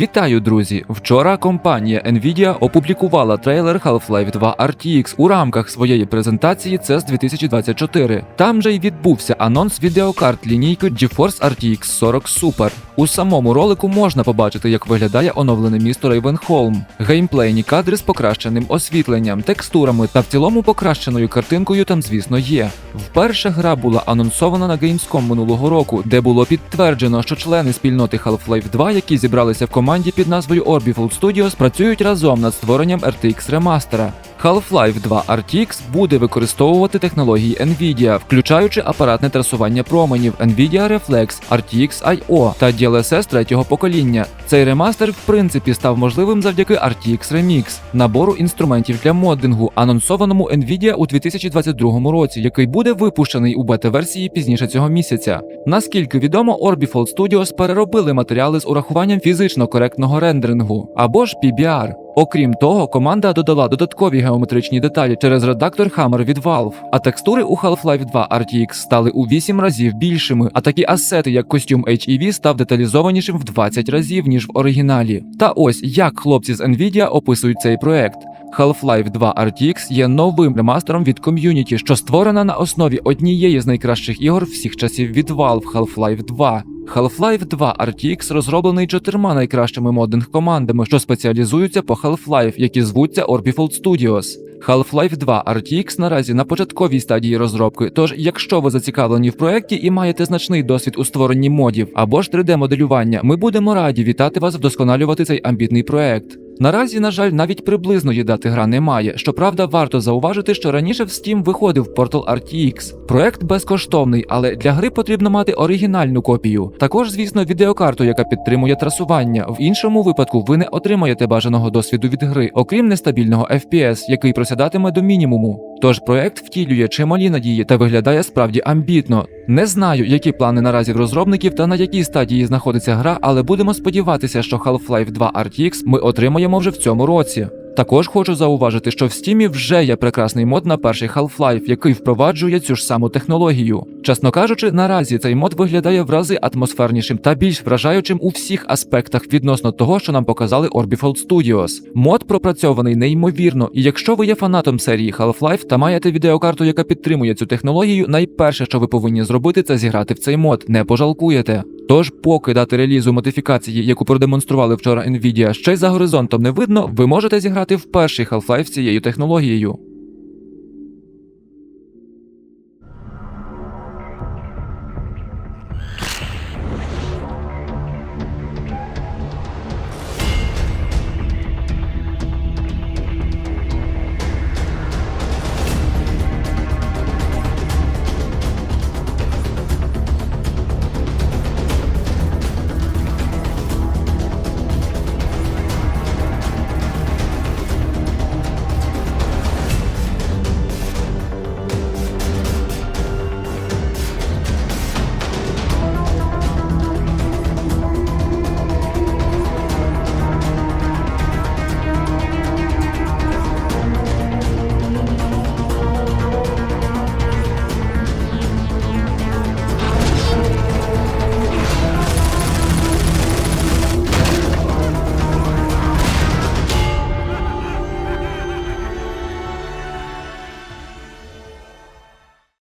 Вітаю, друзі! Вчора компанія Nvidia опублікувала трейлер Half-Life 2 RTX у рамках своєї презентації CES 2024. Там же й відбувся анонс відеокарт лінійки GeForce RTX 40 Super. У самому ролику можна побачити, як виглядає оновлене місто Рейвенхолм, геймплейні кадри з покращеним освітленням, текстурами та в цілому покращеною картинкою там, звісно, є. Вперше гра була анонсована на Gamescom минулого року, де було підтверджено, що члени спільноти Half-Life 2, які зібралися в команді під назвою Orbifold Studios, працюють разом над створенням RTX ремастера. Half-Life 2 RTX буде використовувати технології Nvidia, включаючи апаратне трасування променів Nvidia Reflex RTX IO та DLSS третього покоління. Цей ремастер, в принципі, став можливим завдяки RTX Remix, набору інструментів для моддингу, анонсованому Nvidia у 2022 році, який буде випущений у бета-версії пізніше цього місяця. Наскільки відомо, Orbifold Studios переробили матеріали з урахуванням фізично коректного рендерингу або ж PBR. Окрім того, команда додала додаткові геометричні деталі через редактор Hammer від Valve, а текстури у Half-Life 2 RTX стали у 8 разів більшими, а такі асети, як костюм HEV, став деталізованішим в 20 разів, ніж в оригіналі. Та ось як хлопці з Nvidia описують цей проект. Half-Life 2 RTX є новим ремастером від ком'юніті, що створена на основі однієї з найкращих ігор всіх часів від Valve Half-Life 2. Half-Life 2 RTX розроблений чотирма найкращими моддинг командами, що спеціалізуються по Half-Life, які звуться Orbifold Studios. Half-Life 2 RTX наразі на початковій стадії розробки. Тож, якщо ви зацікавлені в проєкті і маєте значний досвід у створенні модів або ж 3D-моделювання, ми будемо раді вітати вас вдосконалювати цей амбітний проект. Наразі, на жаль, навіть приблизної дати гра немає. Щоправда, варто зауважити, що раніше в Steam виходив Portal RTX. Проект безкоштовний, але для гри потрібно мати оригінальну копію. Також, звісно, відеокарту, яка підтримує трасування. В іншому випадку ви не отримаєте бажаного досвіду від гри, окрім нестабільного FPS, який просядатиме до мінімуму. Тож проект втілює чималі надії та виглядає справді амбітно. Не знаю, які плани наразі в розробників та на якій стадії знаходиться гра, але будемо сподіватися, що Half-Life 2 RTX ми отримаємо вже в цьому році. Також хочу зауважити, що в Steam вже є прекрасний мод на перший Half-Life, який впроваджує цю ж саму технологію. Чесно кажучи, наразі цей мод виглядає в рази атмосфернішим та більш вражаючим у всіх аспектах відносно того, що нам показали Orbifold Studios. Мод пропрацьований неймовірно, і якщо ви є фанатом серії Half-Life та маєте відеокарту, яка підтримує цю технологію, найперше, що ви повинні зробити, це зіграти в цей мод. Не пожалкуєте. Тож, поки дати релізу модифікації, яку продемонстрували вчора Nvidia, ще й за горизонтом не видно, ви можете зіграти в перший Half-Life цією технологією.